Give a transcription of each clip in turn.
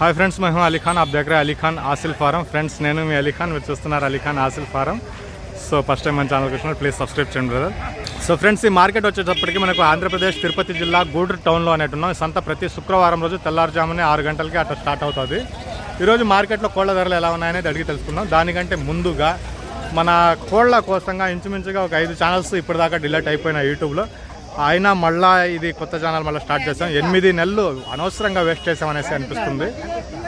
Hi friends మేము అలీ ఖాన్ ఆప్ దగ్గర అలీ ఖాన్ ఆసిల్ ఫారం ఫ్రెండ్స్ నేను మీ అలీ ఖాన్ మీరు చూస్తున్నారు Ali Khan Aseel farm so first time మన ఛానల్కి వచ్చిన ప్లీజ్ సబ్స్క్రైబ్ చేయండి బ్రదర్ సో ఫ్రెండ్స్ ఈ మార్కెట్ వచ్చేటప్పటికి మనకు ఆంధ్రప్రదేశ్ తిరుపతి జిల్లా గూడూరు టౌన్లో అనేటు ఉన్నాం సంత ప్రతి శుక్రవారం రోజు తెల్లారుజామునే ఆరు గంటలకి అట్లా స్టార్ట్ అవుతుంది. ఈరోజు మార్కెట్లో కోళ్ళ ధరలు ఎలా ఉన్నాయనేది అడిగి తెలుసుకుందాం. దానికంటే ముందుగా మన కోళ్ళ కోసంగా ఇంచుమించుగా ఒక ఐదు ఛానల్స్ ఇప్పటిదాకా డిలీట్ అయిపోయినాయి యూట్యూబ్లో అయినా మళ్ళా ఇది కొత్త ఛానల్ మళ్ళీ స్టార్ట్ చేసాం. ఎనిమిది నెలలు అనవసరంగా వేస్ట్ చేసామనేసి అనిపిస్తుంది.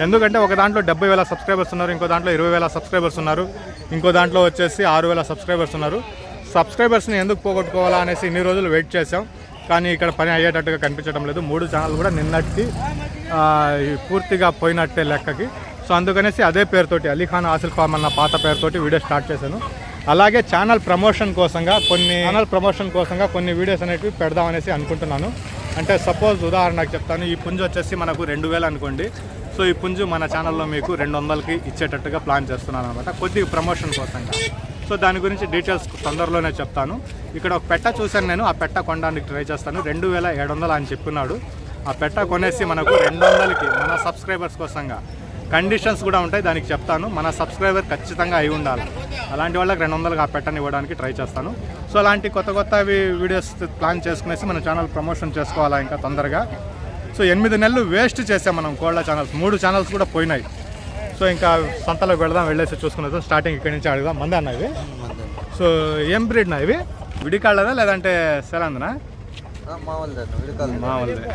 ఎందుకంటే ఒక దాంట్లో డెబ్బై వేల సబ్స్క్రైబర్స్ ఉన్నారు ఇంకో దాంట్లో ఇరవై వేల సబ్స్క్రైబర్స్ ఉన్నారు ఇంకో దాంట్లో వచ్చేసి ఆరు వేల సబ్స్క్రైబర్స్ ఉన్నారు. సబ్స్క్రైబర్స్ని ఎందుకు పోగొట్టుకోవాలా అనేసి ఇన్ని రోజులు వెయిట్ చేసాం. కానీ ఇక్కడ పని అయ్యేటట్టుగా కనిపించడం లేదు. మూడు ఛానల్ కూడా నిన్నటి పూర్తిగా పోయినట్టే లెక్కకి. సో అందుకనేసి అదే పేరుతోటి అలీఖాన్ ఆసిల్ ఫామ్ అన్న పాత పేరుతోటి వీడియో స్టార్ట్ చేశాను. అలాగే ఛానల్ ప్రమోషన్ కోసంగా కొన్ని ఛానల్ ప్రమోషన్ కోసంగా కొన్ని వీడియోస్ అనేవి పెడదామనేసి అనుకుంటున్నాను. అంటే సపోజ్ ఉదాహరణకు చెప్తాను ఈ పుంజు వచ్చేసి మనకు రెండు వేలు అనుకోండి. సో ఈ పుంజు మన ఛానల్లో మీకు రెండు వందలకి ఇచ్చేటట్టుగా ప్లాన్ చేస్తున్నాను అనమాట. కొద్దిగా ప్రమోషన్ కోసంగా. సో దాని గురించి డీటెయిల్స్ తొందరలోనే చెప్తాను. ఇక్కడ ఒక పెట్ట చూశాను నేను ఆ పెట్ట కొనడానికి ట్రై చేస్తాను. రెండు వేల ఏడు వందలు అని చెప్పున్నాడు ఆ పెట్ట కొనేసి మనకు రెండు వందలకి మన సబ్స్క్రైబర్స్ కోసంగా కండిషన్స్ కూడా ఉంటాయి దానికి చెప్తాను. మన సబ్స్క్రైబర్ ఖచ్చితంగా అయి ఉండాలి. అలాంటి వాళ్ళకి రెండు వందలకు ఆ పెట్టని ఇవ్వడానికి ట్రై చేస్తాను. సో అలాంటి కొత్త కొత్త వీడియోస్ ప్లాన్ చేసుకునేసి మన ఛానల్ ప్రమోషన్ చేసుకోవాలా ఇంకా తొందరగా. సో ఎనిమిది నెలలు వేస్ట్ చేసాం మనం కోళ్ళ ఛానల్స్. మూడు ఛానల్స్ కూడా పోయినాయి. సో ఇంకా సంతలోకి వెళదాం వెళ్ళేసి చూసుకునేది స్టార్టింగ్ ఇక్కడి నుంచి అడుగుదాం. మంది అన్న ఇవి? సో ఏం బ్రీడ్నా ఇవి? విడికాళ్ళదా లేదంటే సెలందనా మామూలుదే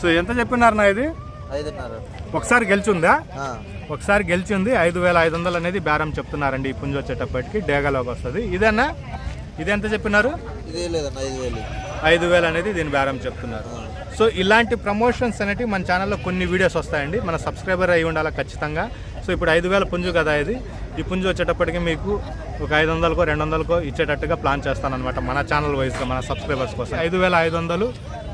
సో ఎంత చెప్పినారన్నా ఇది? ఐదున్నర ఒకసారి గెలిచిందా? ఒకసారి గెలిచింది ఐదు వేల ఐదు వందలు అనేది బేరం చెప్తున్నారండి ఈ పుంజు వచ్చేటప్పటికి. డేగలోకి వస్తుంది. ఇదేనా ఇది ఎంత చెప్పినారు? ఐదు వేలు. అనేది దీని బేరం చెప్తున్నారు. సో ఇలాంటి ప్రమోషన్స్ అనేటివి మన ఛానల్లో కొన్ని వీడియోస్ వస్తాయండి. మన సబ్స్క్రైబర్ అయి ఉండాలి ఖచ్చితంగా. సో ఇప్పుడు ఐదు వేల పుంజు కదా ఇది. ఈ పుంజు వచ్చేటప్పటికి మీకు ఒక ఐదు వందలకో రెండు వందలకో ఇచ్చేటట్టుగా ప్లాన్ చేస్తానన్నమాట మన ఛానల్ వైజ్గా మన సబ్స్క్రైబర్స్ కోసం. ఐదు వేల ఐదు వందలు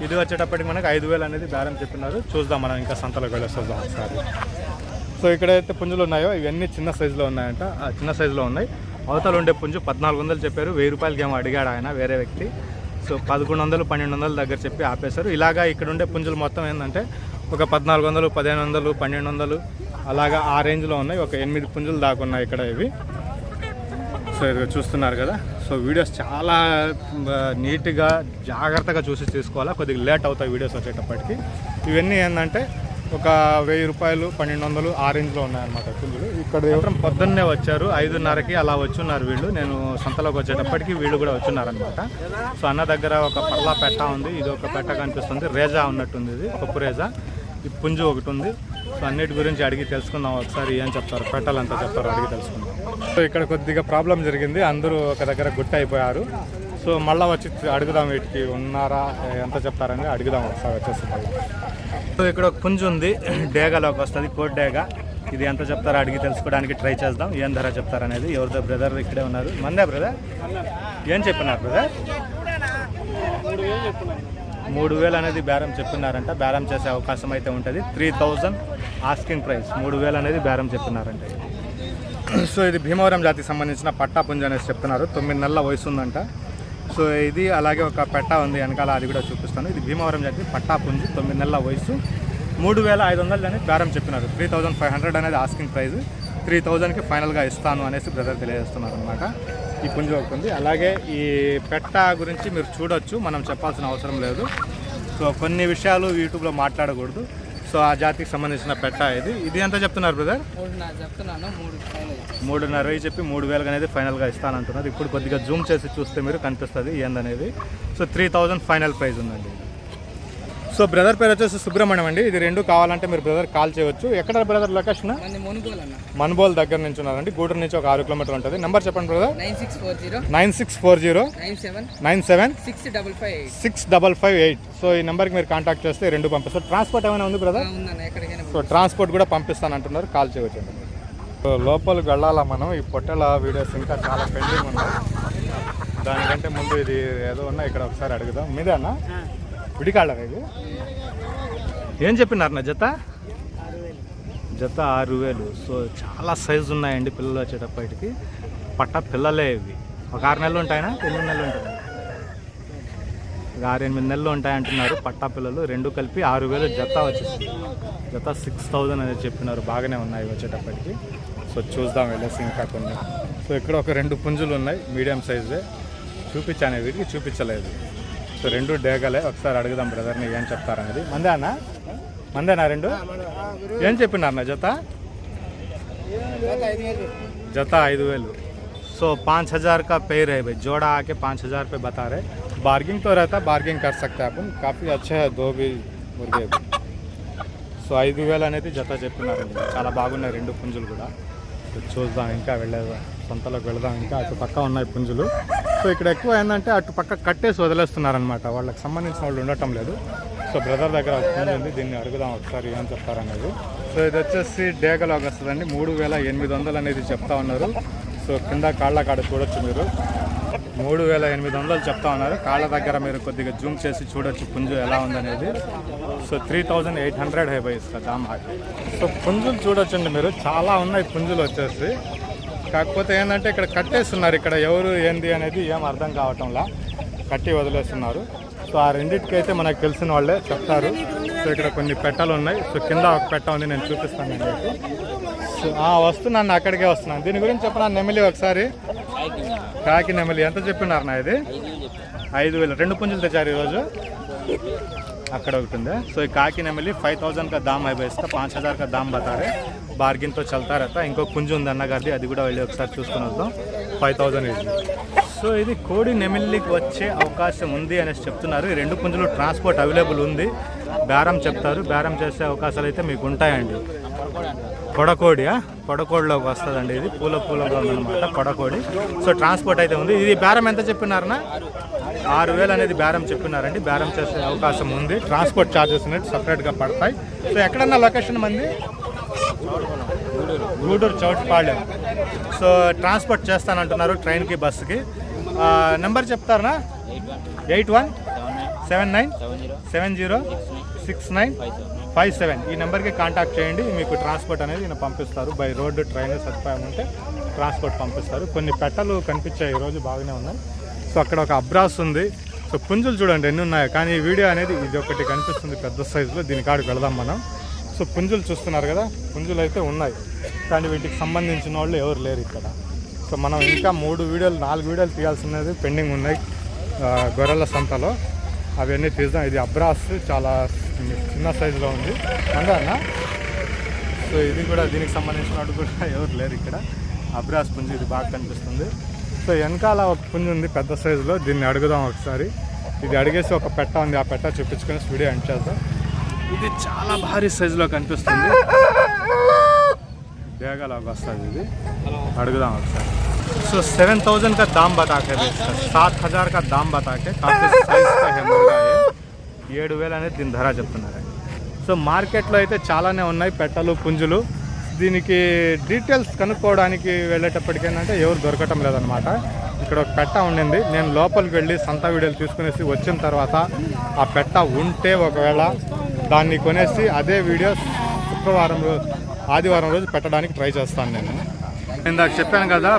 ఇది వచ్చేటప్పటికి మనకు ఐదు వేలు అనేది బేరం చెప్పినారు. చూద్దాం మనం ఇంకా సంతలోకి వెళ్ళేసి వద్దాం ఒకసారి. సో ఇక్కడైతే పుంజులు ఉన్నాయో ఇవన్నీ చిన్న సైజులో ఉన్నాయంట. ఆ చిన్న సైజులో ఉన్నాయి. అవతల ఉండే పుంజు పద్నాలుగు వందలు చెప్పారు. వెయ్యి రూపాయలకి ఏమో అడిగాడు ఆయన వేరే వ్యక్తి. సో పదకొండు వందలు పన్నెండు వందల దగ్గర చెప్పి ఆపేశారు. ఇలాగా ఇక్కడ ఉండే పుంజులు మొత్తం ఏంటంటే ఒక పద్నాలుగు వందలు పదిహేను వందలు పన్నెండు వందలు అలాగా ఆ రేంజ్లో ఉన్నాయి. ఒక ఎనిమిది పుంజులు దాకా ఉన్నాయి ఇక్కడ ఇవి. సో ఇది చూస్తున్నారు కదా. సో వీడియోస్ చాలా నీట్గా జాగ్రత్తగా చూసి తీసుకోవాలా. కొద్దిగా లేట్ అవుతాయి వీడియోస్ వచ్చేటప్పటికి. ఇవన్నీ ఏంటంటే ఒక వెయ్యి రూపాయలు పన్నెండు వందలు ఆ రేంజ్లో ఉన్నాయన్నమాట పుంజులు ఇక్కడ ఎవరు పొద్దున్నే వచ్చారు. ఐదున్నరకి అలా వచ్చున్నారు వీళ్ళు. నేను సంతలోకి వచ్చేటప్పటికి వీళ్ళు కూడా వచ్చున్నారనమాట సో అన్న దగ్గర ఒక పర్లా పెట్ట ఉంది. ఇది ఒక పెట్ట కనిపిస్తుంది. రేజా ఉన్నట్టుంది ఇది. పప్పు రేజా. ఈ పుంజు ఒకటి ఉంది. సో అన్నిటి గురించి అడిగి తెలుసుకుందాం ఒకసారి ఏం చెప్తారు పెట్టాలంతా చెప్తారు అడిగి తెలుసుకుందాం. సో ఇక్కడ కొద్దిగా ప్రాబ్లం జరిగింది అందరూ ఒక దగ్గర గుట్ట అయిపోయారు. సో మళ్ళీ వచ్చి అడుగుదాం వీటికి ఉన్నారా ఎంత చెప్తారని అడుగుదాం ఒకసారి వచ్చేసి మళ్ళీ. సో ఇక్కడ ఒక పుంజు ఉంది డేగాలోకి వస్తుంది కోట్ డేగా. ఇది ఎంత చెప్తారో అడిగి తెలుసుకోవడానికి ట్రై చేద్దాం ఏం ధర చెప్తారనేది. ఎవరితో బ్రదర్ ఇక్కడే ఉన్నారు. మందే బ్రదర్ ఏం చెప్పినారు బ్రదర్ మూడు వేలు అనేది బేరం చెప్పినారంట. బేరం చేసే అవకాశం అయితే ఉంటుంది. Three thousand asking price. మూడు వేలు అనేది బేరం చెప్పినారంట. సో ఇది భీమవరం జాతికి సంబంధించిన పట్టా పుంజ అనేసి చెప్తున్నారు. తొమ్మిది నెలల వయసు ఉందంట. సో ఇది అలాగే ఒక పెట్ట ఉంది. వెనకాల అది కూడా చూపిస్తాను. ఇది భీమవరం జాతి పట్టా పుంజు తొమ్మిది నెలల వయసు. మూడు వేల ఐదు వందలు అనేది బేరం చెప్పినారు. త్రీ థౌజండ్ ఫైవ్ హండ్రెడ్ అనేది ఆస్కింగ్ ప్రైస్. త్రీ థౌజండ్కి ఫైనల్గా ఇస్తాను అనేసి బ్రదర్ తెలియజేస్తున్నారు అనమాట ఈ పుంజు ఒకటి అలాగే ఈ పెట్ట గురించి మీరు చూడొచ్చు. మనం చెప్పాల్సిన అవసరం లేదు. సో కొన్ని విషయాలు యూట్యూబ్లో మాట్లాడకూడదు. సో ఆ జాతికి సంబంధించిన పెట్ట ఇది. ఇది ఎంత చెప్తున్నారు బ్రదర్? మూడున్నర వెయ్యి చెప్పి మూడు వేలకు అనేది ఫైనల్గా ఇస్తానంటున్నారు. ఇప్పుడు కొద్దిగా జూమ్ చేసి చూస్తే మీరు కనిపిస్తుంది ఏందనేది so three thousand final price ఉందండి సో బ్రదర్ పేరు వచ్చేసి సుబ్రహ్మణ్యం అండి. ఇది రెండు కావాలంటే మీరు బ్రదర్ కాల్ చేయవచ్చు. ఎక్కడ బ్రదర్ లొకేషన్ మన్బోల్ దగ్గర నుంచి ఉన్నారండి. గూడూరు నుంచి ఒక ఆరు కిలోమీటర్ ఉంటుంది. నెంబర్ చెప్పండి brother. Nine six four zero. Nine six four zero. Nine seven. Nine seven. Six double five eight. Six double five eight. So ఈ నెంబర్కి మీరు కాంటాక్ట్ చేస్తే రెండు పంపిస్తారు ట్రాన్స్పోర్ట్ ఏమైనా ఉంది బ్రదర్? సో ట్రాన్స్పోర్ట్ కూడా పంపిస్తానంటున్నారు. కాల్ చేయవచ్చు. సో లోపలికి వెళ్ళాలా మనం? ఈ పొట్టెల వీడియోస్ ఇంకా చాలా పెండింగ్ ఉన్నాయి. దానికంటే ముందు ఇది ఏదో ఉన్నా ఇక్కడ ఒకసారి అడుగుదాం. మీదే గుడికాళ్ళ విడికాళ్ళ ఇది ఏం చెప్పినారు నా జత? జత ఆరు వేలు. సో చాలా సైజు ఉన్నాయండి పిల్లలు వచ్చేటప్పటికి. పట్ట పిల్లలే ఇవి. ఒక ఆరు నెలలు ఉంటాయినా? ఎనిమిది నెలలు ఉంటాయి? ఒక ఆరు ఎనిమిది నెలలు ఉంటాయి అంటున్నారు పట్టా పిల్లలు. రెండు కలిపి ఆరు వేలు జత వచ్చేసింది. జత సిక్స్ థౌజండ్ అనేది చెప్పినారు. బాగానే ఉన్నాయి వచ్చేటప్పటికి. సో చూద్దాం వెళ్ళేసి ఇంకా కొన్ని సో ఇక్కడ ఒక రెండు పుంజులు ఉన్నాయి. మీడియం సైజే. చూపించాను వీటికి చూపించలేదు. సో రెండు డేగలే ఒకసారి అడుగుదాం బ్రదర్ని ఏం చెప్తారనేది మందే అన్న మందేనా రెండు ఏం చెప్పినారు నా జత जता ఐదు వేలు सो पाँच हज़ार का पेड़ है भाई जोड़ा आके पाँच हज़ार पे बता रहे बार्गिंग तो रहता है बार्गिंग कर सकते हैं अपन काफ़ी अच्छे है दो भी मुर्गे भी సో ఐదు వేలు అనేది జత చెప్పినారండి చాలా బాగున్నాయి రెండు పుంజులు కూడా సో చూద్దాం ఇంకా వెళ్ళేదా సొంతలోకి వెళదాం ఇంకా అటు పక్క ఉన్నాయి పుంజులు సో ఇక్కడ ఎక్కువ ఏంటంటే అటు పక్క కట్టేసి వదిలేస్తున్నారనమాట వాళ్ళకి సంబంధించిన వాళ్ళు ఉండటం లేదు. సో బ్రదర్ దగ్గర ఉంది దీన్ని అడుగుదాం ఒకసారి ఏం చెప్తారనేది సో ఇది వచ్చేసి డేగలాగా వస్తుందండి. మూడు వేల ఎనిమిది వందలు అనేది చెప్తా ఉన్నారు. సో కింద కాళ్ళ కాడ చూడొచ్చు మీరు. మూడు వేల ఎనిమిది వందలు చెప్తా ఉన్నారు. కాళ్ళ దగ్గర మీరు కొద్దిగా జూమ్ చేసి చూడొచ్చు పుంజు ఎలా ఉందనేది. So three thousand eight hundred హైబై ఇస్తా దామ్ సో పుంజులు చూడొచ్చండి మీరు. చాలా ఉన్నాయి పుంజులు వచ్చేసి. కాకపోతే ఏంటంటే ఇక్కడ కట్టేస్తున్నారు ఇక్కడ ఎవరు ఏంది అనేది ఏం అర్థం కావటంలా. కట్టి వదిలేస్తున్నారు. సో ఆ రెండింటికైతే మనకు తెలిసిన వాళ్ళే చెప్తారు. సో ఇక్కడ కొన్ని పెట్టలు ఉన్నాయి సో కింద ఒక పెట్ట ఉంది నేను చూపిస్తాను మీకు. సో వస్తున్నాను అక్కడికే వస్తున్నాను. దీని గురించి చెప్పిన నెమిలి ఒకసారి? కాకి నెమిలి. ఎంత చెప్పినారు నా ఇది? ఐదు వేలు. రెండు పుంజులు తెచ్చారు ఈరోజు. అక్కడ ఒకటి ఉంది. సో ఈ కాకి నెమిలి ఫైవ్ థౌజండ్ కా దామ్ అయిపోయిస్తే. పాంచ్ హజార్ కా దామ్ బతారే. బార్గిన్తో చల్తా రత ఇంకో కుంజు ఉంది అన్నగారిది అది కూడా వెళ్ళి ఒకసారి చూసుకుని వద్దాం. ఫైవ్ థౌజండ్ ఇది సో ఇది కోడి నెమిల్లికి వచ్చే అవకాశం ఉంది అనేసి చెప్తున్నారు. ఈ రెండు కుంజులు ట్రాన్స్పోర్ట్ అవైలబుల్ ఉంది. బేరం చెప్తారు. బేరం చేసే అవకాశాలు అయితే మీకు ఉంటాయండి. కొడకోడియా కొడకోడిలోకి వస్తుందండి ఇది. పూల పూలగా ఉందన్నమాట కొడకోడి. సో ట్రాన్స్పోర్ట్ అయితే ఉంది. ఇది బేరం ఎంత చెప్పినారనా ఆరు వేలు అనేది బేరం చెప్పినారండి. బేరం చేసే అవకాశం ఉంది. ట్రాన్స్పోర్ట్ ఛార్జెస్ అనేది సపరేట్గా పడతాయి. సో ఎక్కడన్నా లొకేషన్ మంది? గూడూరు. చౌట్పాళ్యం. సో ట్రాన్స్పోర్ట్ చేస్తానంటున్నారు ట్రైన్కి బస్సుకి. నెంబర్ చెప్తారా eight one seven nine seven zero six nine five seven. ఈ నెంబర్కి కాంటాక్ట్ చేయండి. మీకు ట్రాన్స్పోర్ట్ అనేది ఈయన పంపిస్తారు. బై రోడ్డు ట్రైన్ సదుపాయం ఉంటే ట్రాన్స్పోర్ట్ పంపిస్తారు. కొన్ని పెట్టలు కనిపించాయి. ఈరోజు బాగానే ఉన్నాయి. సో అక్కడ ఒక అబ్రాస్ ఉంది. సో పుంజులు చూడండి ఎన్ని ఉన్నాయి. కానీ ఈ వీడియో అనేది ఇది ఒకటి కనిపిస్తుంది పెద్ద సైజులో. దీని కాడికి వెళదాం మనం. సో పుంజులు చూస్తున్నారు కదా పుంజులు అయితే ఉన్నాయి. కానీ వీటికి సంబంధించిన వాళ్ళు ఎవరు లేరు ఇక్కడ. సో మనం ఇంకా మూడు వీడియోలు నాలుగు వీడియోలు తీయాల్సినది పెండింగ్ ఉన్నాయి గొర్రెల సంతలో. అవన్నీ తీద్దాం. ఇది అబ్రాస్ చాలా చిన్న సైజులో ఉంది. అందా సో ఇది కూడా దీనికి సంబంధించిన వాడు కూడా ఎవరు లేరు ఇక్కడ. అబ్రాస్ పుంజు ఇది బాగా కనిపిస్తుంది. సో వెనకాల ఒక పుంజు ఉంది పెద్ద సైజులో. దీన్ని అడుగుదాం ఒకసారి. ఇది అడిగేసి ఒక పెట్ట ఉంది. ఆ పెట్ట చూపించుకొని వీడియో ఎండ్ చేద్దాం. ఇది చాలా భారీ సైజులో కనిపిస్తుంది బేగలాగా వస్తుంది ఇది అడుగుదాం ఒకసారి సో सेवन थाउजेंड का दाम बता के बेचता है सात हजार का दाम बता के काफी సైజ్ का है मुर्गा ये ఏడు వేలు అనేది దీని ధర చెప్తున్నారండి సో మార్కెట్లో అయితే చాలానే ఉన్నాయి పెట్టలు పుంజులు దీనికి డీటెయిల్స్ కనుక్కోవడానికి వెళ్ళేటప్పటికి ఏంటంటే ఎవరు దొరకటం లేదనమాట ఇక్కడ ఒక పెట్ట ఉండింది నేను లోపలికి వెళ్ళి సంత వీడియోలు తీసుకునేసి వచ్చిన తర్వాత ఆ పెట్ట ఉంటే ఒకవేళ దాన్ని కొనేసి అదే వీడియో శుక్రవారం రోజు ఆదివారం రోజు పెట్టడానికి ట్రై చేస్తాను నేను. ఇందాక చెప్పాను కదా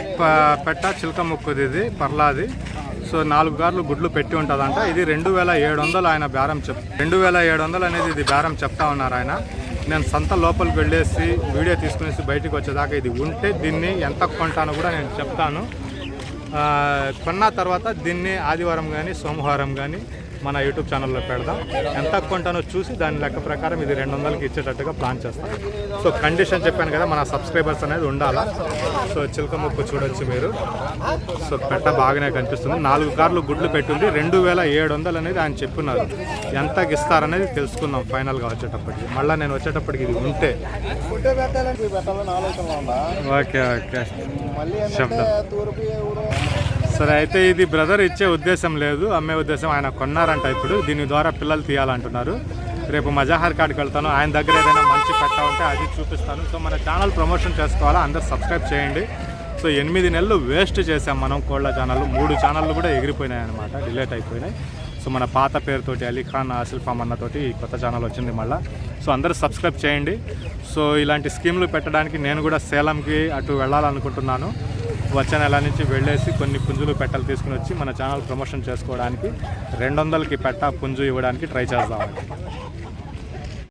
పెట్ట చిలక ముక్కుది ఇది పర్లాది. సో నాలుగు గార్లు గుడ్లు పెట్టి ఉంటుందంట. ఇది రెండు వేల ఏడు వందలు ఆయన బేరం చెప్ రెండు వేల ఏడు వందలు అనేది ఇది బేరం చెప్తా ఉన్నారు ఆయన. నేను సంత లోపలికి వెళ్ళేసి వీడియో తీసుకునేసి బయటికి వచ్చేదాకా ఇది ఉంటే దీన్ని ఎంత కొంటానో కూడా నేను చెప్తాను. కొన్న తర్వాత దీన్ని ఆదివారం కానీ సోమవారం కానీ మన యూట్యూబ్ ఛానల్లో పెడదాం. ఎంత కొంటానో చూసి దాని లెక్క ప్రకారం ఇది రెండు వందలకి ఇచ్చేటట్టుగా ప్లాన్ చేస్తాం. సో కండిషన్ చెప్పాను కదా మన సబ్స్క్రైబర్స్ అనేది ఉండాలా? సో చిలక ముక్కు చూడొచ్చు మీరు. సో పెట్ట బాగానే కనిపిస్తుంది. నాలుగు కార్లు గుడ్లు పెట్టింది రెండు వేల ఏడు వందలు అనేది ఆయన చెప్పున్నారు ఎంతకి ఇస్తారనేది తెలుసుకుందాం ఫైనల్గా వచ్చేటప్పటికి. మళ్ళీ నేను వచ్చేటప్పటికి ఇది ఉంటే. Okay okay. శబ్దం సరే అయితే ఇది బ్రదర్ ఇచ్చే ఉద్దేశం లేదు. అమ్మే ఉద్దేశం ఆయన కొన్నారంట ఇప్పుడు. దీని ద్వారా పిల్లలు తీయాలంటున్నారు. రేపు మజాహర్ కాడికి వెళ్తాను. ఆయన దగ్గర ఏదైనా మంచి పెట్ట ఉంటే అది చూపిస్తాను. సో మన ఛానల్ ప్రమోషన్ చేసుకోవాలా? అందరు సబ్స్క్రైబ్ చేయండి. సో ఎనిమిది నెలలు వేస్ట్ చేసాం మనం కోళ్ళ ఛానల్. మూడు ఛానళ్ళు కూడా ఎగిరిపోయినాయి అనమాట డిలేట్ అయిపోయినాయి. సో మన పాత పేరుతోటి అలీఖాన్ ఆసిల్ ఫామ్ అన్నతోటి ఈ కొత్త ఛానల్ వచ్చింది మళ్ళీ. సో అందరూ సబ్స్క్రైబ్ చేయండి. సో ఇలాంటి స్కీమ్లు పెట్టడానికి నేను కూడా సేలంకి అటు వెళ్ళాలనుకుంటున్నాను. వచ్చే నెల నుంచి వెళ్ళేసి కొన్ని పుంజులు పెట్టలు తీసుకుని వచ్చి మన ఛానల్ ప్రమోషన్ చేసుకోవడానికి రెండు వందలకి పెట్ట పుంజు ఇవ్వడానికి ట్రై చేద్దామండి